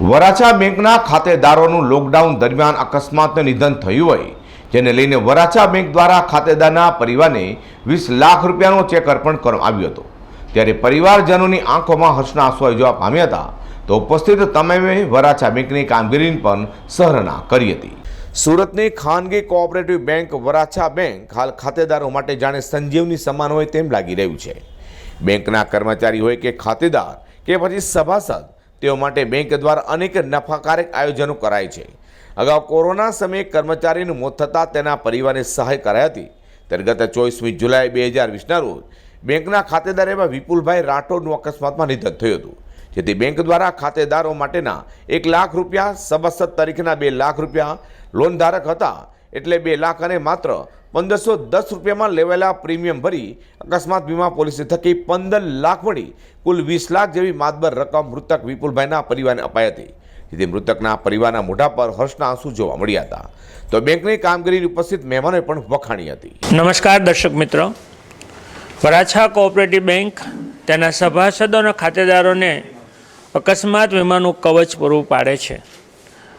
વરાછા બેંકના ખાતેદારોનું લોકડાઉન દરમિયાન અકસ્માતનું નિધન થયું હોય, જેને લઈને વરાછા બેંક દ્વારા ખાતેદારના પરિવારને વીસ લાખ રૂપિયાનો ચેક અર્પણ કરવામાં આવ્યો હતો. ત્યારે પરિવારજનોની આંખોમાં હર્ષના આંસુ જોવા પામ્યા હતા, તો ઉપસ્થિત તમામે વરાછા બેંકની કામગીરીની પણ સરાહના કરી હતી. સુરતની ખાનગી કોઓપરેટિવ બેંક વરાછા બેંક હાલ ખાતેદારો માટે જાણે સંજીવની સમાન હોય તેમ લાગી રહ્યું છે. બેંકના કર્મચારી હોય કે ખાતેદાર કે પછી સભાસદ તેઓ માટે બેંક દ્વારા અનેક નફાકારક આયોજનો કરાય છે. અગાઉ કોરોના સમયે કર્મચારીનું મોત થતાં તેના પરિવારને સહાય કરાઈ હતી. ત્યારે ગત ચોવીસમી જુલાઈ બે હજાર વીસના રોજ બેંકના ખાતેદાર એવા વિપુલભાઈ રાઠોડનું અકસ્માતમાં નિધન થયું હતું. જેથી બેંક દ્વારા ખાતેદારો માટેના એક લાખ રૂપિયા સભાસદ તરીકેના બે લાખ રૂપિયા લોન ધારક હતા. એટલે બે લાખ અને માત્ર પંદરસો દસ રૂપિયામાં લેવાયેલા પ્રીમિયમ ભરી અકસ્માત વીમા પોલિસી થકી પંદર લાખ મળી કુલ વીસ લાખ જેવી માતબર રકમ મૃતક વિપુલભાઈના પરિવારને અપાઈ હતી. જેથી મૃતકના પરિવારના મોઢા પર હર્ષના આંસુ જોવા મળ્યા હતા. તો બેંકની કામગીરીની ઉપસ્થિત મહેમાનોએ પણ વખાણી હતી. નમસ્કાર દર્શક મિત્રો. વરાછા કોઓપરેટિવ બેંક તેના સભાસદો અને ખાતેદારોને અકસ્માત વીમાનું કવચ પૂરું પાડે છે.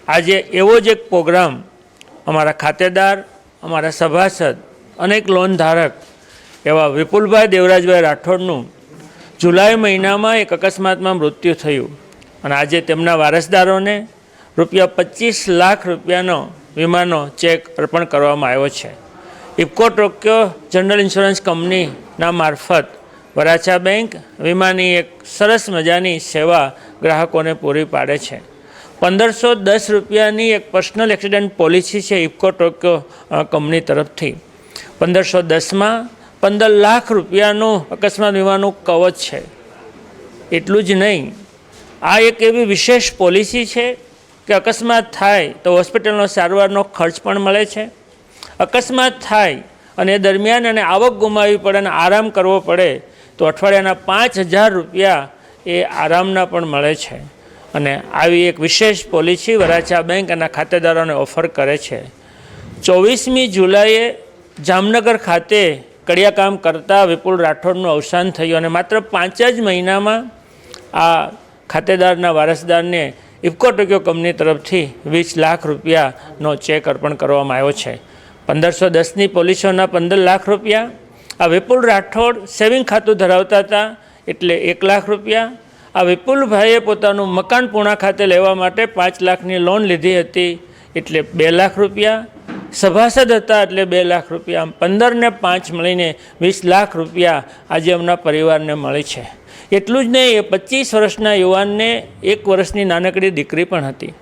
આજે એવો જ એક પ્રોગ્રામ અમારા ખાતેદાર અમારા સભાસદ, અનેક લોન ધારક એવા વિપુલભાઈ દેવરાજભાઈ રાઠોડનું જુલાઈ મહિનામાં એક અકસ્માતમાં મૃત્યુ થયું અને આજે તેમના વારસદારોને રૂપિયા પચીસ લાખ રૂપિયાનો વીમાનો ચેક અર્પણ કરવામાં આવ્યો છે. ઇફકો ટોક્યો જનરલ ઇન્સ્યોરન્સ કંપનીના મારફત વરાછા બેંક વીમાની એક સરસ મજાની સેવા ગ્રાહકોને પૂરી પાડે છે. પંદરસો દસ રૂપિયાની એક પર્સનલ એક્સિડન્ટ પોલિસી છે ઇફકો ટોક્યો કંપની તરફથી. પંદરસો દસમાં પંદર લાખ રૂપિયાનું અકસ્માત વીમાનું કવચ છે. એટલું જ નહીં, આ એક એવી વિશેષ પોલિસી છે કે અકસ્માત થાય તો હોસ્પિટલનો સારવારનો ખર્ચ પણ મળે છે. અકસ્માત થાય અને દરમિયાન એને આવક ગુમાવવી પડે અને આરામ કરવો પડે તો અઠવાડિયાના પાંચ હજાર રૂપિયા એ આરામના પણ મળે છે. અને આવી એક વિશેષ પોલિસી વરાછા બેંક એના ખાતેદારોને ઓફર કરે છે. ચોવીસમી જુલાઈએ જામનગર ખાતે કડિયાકામ કરતા વિપુલ રાઠોડનું અવસાન થયું અને માત્ર પાંચ જ મહિનામાં આ ખાતેદારના વારસદારને ઇફકો ટોક્યો કંપની તરફથી વીસ લાખ રૂપિયાનો ચેક અર્પણ કરવામાં આવ્યો છે. પંદરસો દસની પોલિસીઓના પંદર લાખ રૂપિયા. આ વિપુલ રાઠોડ સેવિંગ ખાતું ધરાવતા હતા એટલે એક લાખ રૂપિયા. આ વિપુલભાઈએ પોતાનું મકાન પૂણા ખાતે લેવા માટે પાંચ લાખની લોન લીધી હતી. એટલે બે લાખ રૂપિયા. સભાસદ હતા એટલે બે લાખ રૂપિયા. આમ પંદર ને પાંચ મળીને વીસ લાખ રૂપિયા આજે એમના પરિવારને મળે છે. એટલું જ નહીં, એ પચીસ વર્ષના યુવાનને એક વર્ષની નાનકડી દીકરી પણ હતી.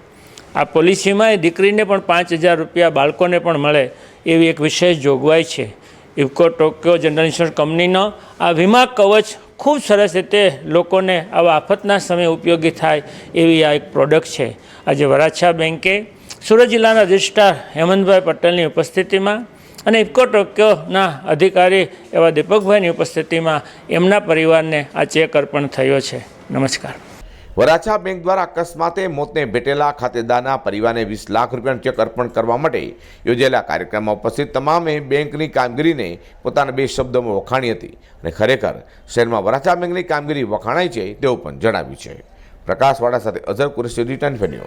આ પોલિસીમાં એ દીકરીને પણ પાંચ હજાર રૂપિયા બાળકોને પણ મળે એવી એક વિશેષ જોગવાઈ છે. ઇફકો ટોક્યો જનરલ ઇન્સ્યોરન્સ કંપનીનો આ વીમા કવચ ખૂબ સરસ રીતે લોકોને આવા આફતના સમયે ઉપયોગી થાય એવી આ એક પ્રોડક્ટ છે. આજે વરાછા બેંકે સુરત જિલ્લાના રજિસ્ટ્રાર હેમંતભાઈ પટેલની ઉપસ્થિતિમાં અને ઇફકો ટોક્યોના અધિકારી એવા દીપકભાઈની ઉપસ્થિતિમાં એમના પરિવારને આ ચેક અર્પણ થયો છે. નમસ્કાર. વરાછા બેંક દ્વારા અકસ્માતે મોતને ભેટેલા ખાતેદારના પરિવારને વીસ લાખ રૂપિયાનો ચેક અર્પણ કરવા માટે યોજાયેલા કાર્યક્રમમાં ઉપસ્થિત તમામે બેંકની કામગીરીને પોતાના બે શબ્દોમાં વખાણી હતી અને ખરેખર શહેરમાં વરાછા બેંકની કામગીરી વખાણાય છે તેવું પણ જણાવ્યું છે. પ્રકાશવાળા સાથે અઝર કુરેશી, રિટર્ન ફેન્યો.